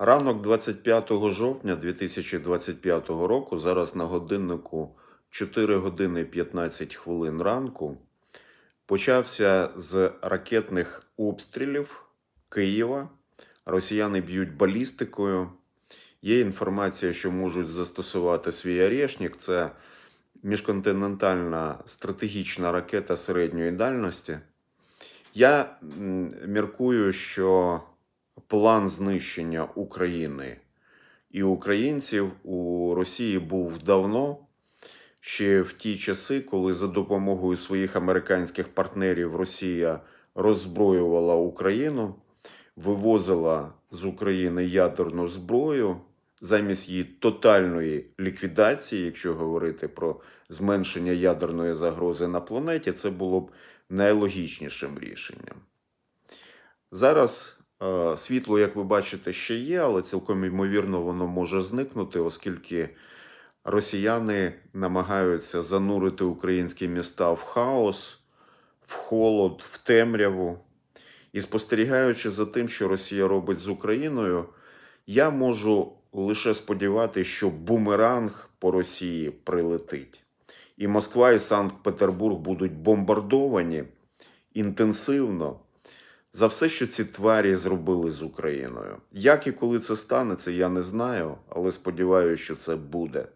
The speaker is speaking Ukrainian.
Ранок 25 жовтня 2025 року, зараз на годиннику 4 години 15 хвилин ранку, почався з ракетних обстрілів Києва. Росіяни б'ють балістикою. Є інформація, що можуть застосувати свій орешник. Це міжконтинентальна стратегічна ракета середньої дальності. Я міркую, що план знищення України і українців у Росії був давно, ще в ті часи, коли за допомогою своїх американських партнерів Росія роззброювала Україну, вивозила з України ядерну зброю замість її тотальної ліквідації, якщо говорити про зменшення ядерної загрози на планеті, це було б найлогічнішим рішенням. Зараз світло, як ви бачите, ще є, але цілком ймовірно воно може зникнути, оскільки росіяни намагаються занурити українські міста в хаос, в холод, в темряву. І спостерігаючи за тим, що Росія робить з Україною, я можу лише сподіватися, що бумеранг по Росії прилетить. І Москва і Санкт-Петербург будуть бомбардовані інтенсивно за все, що ці тварі зробили з Україною. Як і коли це станеться, я не знаю, але сподіваюся, що це буде.